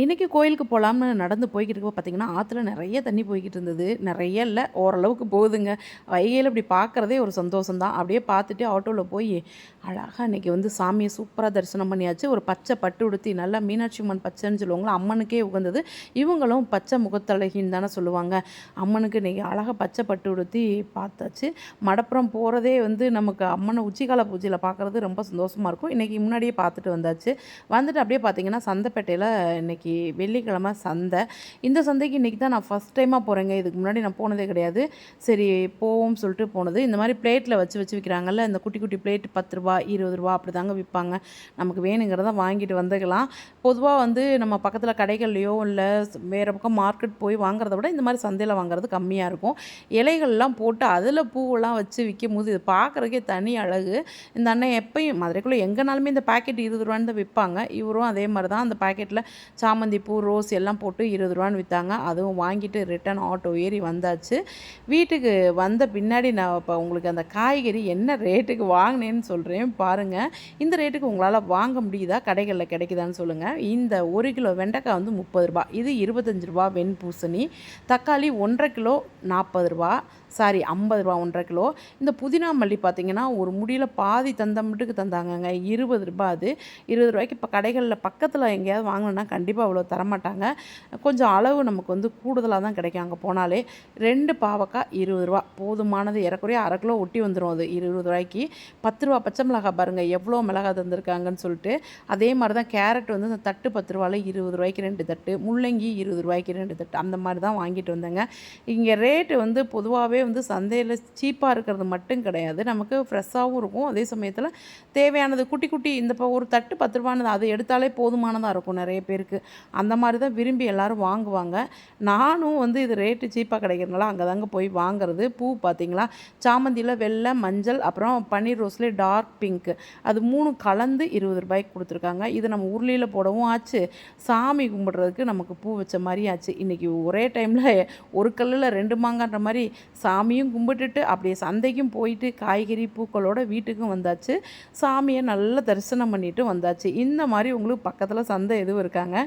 இன்றைக்கி கோயிலுக்கு போகலாம்னு நடந்து போய்கிட்டு இருக்கப்போ பார்த்தீங்கன்னா ஆற்றுல நிறைய தண்ணி போய்கிட்டு இருந்தது நிறைய இல்லை ஓரளவுக்கு போகுதுங்க. வைகையில் இப்படி பார்க்குறதே ஒரு சந்தோஷம் தான் அப்படியே பார்த்துட்டு ஆட்டோவில் போய் அழகாக இன்றைக்கி வந்து சாமியை சூப்பராக தரிசனம் பண்ணியாச்சு. ஒரு பச்சை பட்டு உடுத்தி நல்லா மீனாட்சி அம்மன் பச்சைன்னு சொல்லுவாங்களா அம்மனுக்கே உகந்தது. இவங்களும் பச்சை முகத்தழகின்னு தானே சொல்லுவாங்க. அம்மனுக்கு இன்றைக்கி அழகாக பச்சை பட்டு உடுத்தி பார்த்தாச்சு. மடப்புறம் போகிறதே வந்து நமக்கு அம்மனை உச்சிகால பூஜையில் பார்க்குறது ரொம்ப சந்தோஷமாக இருக்கும். இன்றைக்கி முன்னாடியே பார்த்துட்டு வந்தாச்சு. வந்துட்டு அப்படியே பார்த்தீங்கன்னா சந்தைப்பேட்டையில் இன்றைக்கி வெள்ளிக்கிழமை சந்தை. இந்த சந்தைக்கு இன்றைக்கி தான் நான் ஃபஸ்ட் டைமாக போகிறேங்க இதுக்கு முன்னாடி நான் போனதே கிடையாது. சரி போவோம் சொல்லிட்டு போனது. இந்த மாதிரி பிளேட்டில் வச்சு வச்சு விற்கிறாங்கல்ல இந்த குட்டி குட்டி பிளேட் பத்து ரூபா இருபது ரூபா அப்படி தாங்க விற்பாங்க நமக்கு வேணுங்கிறத வாங்கிட்டு வந்துக்கலாம். பொதுவாக வந்து நம்ம பக்கத்தில் கடைகள்லையோ இல்லை வேறு பக்கம் மார்க்கெட் போய் வாங்குறத விட இந்த மாதிரி சந்தையில் வாங்குறது கம்மியாக இருக்கும். இலைகள்லாம் போட்டு அதில் பூவெல்லாம் வச்சு விற்கும் போது இது பார்க்குறக்கே தனி அழகு. இந்த அண்ணன் எப்பயும் மதுரைக்குள்ளே எங்கேனாலுமே இந்த பாக்கெட் இருபது ரூபான்னு தான் விற்பாங்க இவரும் அதே மாதிரி தான் அந்த பாக்கெட்டில் சாமந்தி பூ ரோஸ் எல்லாம் போட்டு இருபது ரூபான்னு விற்றாங்க அதுவும் வாங்கிட்டு ரிட்டன் ஆட்டோ ஏறி வந்தாச்சு. வீட்டுக்கு வந்த பின்னாடி நான் இப்போ உங்களுக்கு அந்த காய்கறி என்ன ரேட்டுக்கு வாங்கினேன்னு சொல்கிறேன் பாருங்கள் இந்த ரேட்டுக்கு உங்களால் வாங்க முடியுதா? கடைகளில் கிடைக்குதான்னு சொல்லுங்கள் இந்த ஒரு கிலோ வெண்டைக்காய் வந்து முப்பது ரூபா இது இருபத்தஞ்சி ரூபா வெண்பூசணி. தக்காளி ஒன்றரை கிலோ நாற்பது ரூபா சாரி ஐம்பது ரூபா ஒன்றரை கிலோ. இந்த புதினா மல்லி பார்த்தீங்கன்னா ஒரு முடியில் பாதி தந்த மட்டுக்கு தந்தாங்கங்க. இருபது ரூபா அது. இருபது ரூபாய்க்கு இப்போ கடைகளில் பக்கத்தில் எங்கேயாவது வாங்கினோன்னா கண்டிப்பாக அவ்வளோ தரமாட்டாங்க. கொஞ்சம் அளவு நமக்கு வந்து கூடுதலாக தான் கிடைக்கும் அங்கே போனாலே. ரெண்டு பாவக்காய் இருபது ரூபா. போதுமானது ஏறக்குறைய அரை கிலோ ஒட்டி வந்துடும் அது இருபது ரூபாய்க்கு. பத்து ரூபா பச்சை மிளகாய் பாருங்கள் எவ்வளோ மிளகாய் தந்திருக்காங்கன்னு சொல்லிட்டு. அதே மாதிரி தான் கேரட் வந்து இந்த தட்டு பத்து ரூபாவில் இருபது ரூபாய்க்கு ரெண்டு தட்டு முள்ளங்கி இருபது ரூபாய்க்கு ரெண்டு தட்டு அந்த மாதிரி தான் வாங்கிட்டு வந்தேங்க. இங்கே ரேட்டு வந்து பொதுவாகவே வந்து சந்தையில் சீப்பாக இருக்கிறது மட்டும் கிடையாது. நமக்கு ஃப்ரெஷ்ஷாகவும் இருக்கும். அதே சமயத்தில் தேவையானது குட்டி குட்டி இந்த இப்போ ஒரு தட்டு பத்து ரூபானது அது எடுத்தாலே போதுமானதாக இருக்கும் நிறைய பேருக்கு. அந்த மாதிரி தான் விரும்பி எல்லோரும் வாங்குவாங்க. நானும் வந்து இது ரேட்டு சீப்பாக கிடைக்கிறதுனால அங்கே தாங்க போய் வாங்குறது. பூ பார்த்திங்களா சாமந்தியில் வெள்ளை மஞ்சள் அப்புறம் பன்னீர் ரோஸ்லேயே டார்க் பிங்க் அது மூணு கலந்து இருபது ரூபாய்க்கு கொடுத்துருக்காங்க. இது நம்ம உருளியில் போடவும் ஆச்சு. சாமி கும்பிட்றதுக்கு நமக்கு பூ வச்ச மாதிரி ஆச்சு. இன்றைக்கி ஒரே டைமில் ஒரு கல்லில் ரெண்டு மாங்கன்ற மாதிரி சாமியும் கும்பிட்டுட்டு அப்படியே சந்தைக்கும் போயிட்டு காய்கறி பூக்களோட வீட்டுக்கும் வந்தாச்சு. சாமியை நல்லா தரிசனம் பண்ணிட்டு வந்தாச்சு. இந்த மாதிரி உங்களுக்கு பக்கத்தில் சந்தை எதுவும் இருக்காங்க?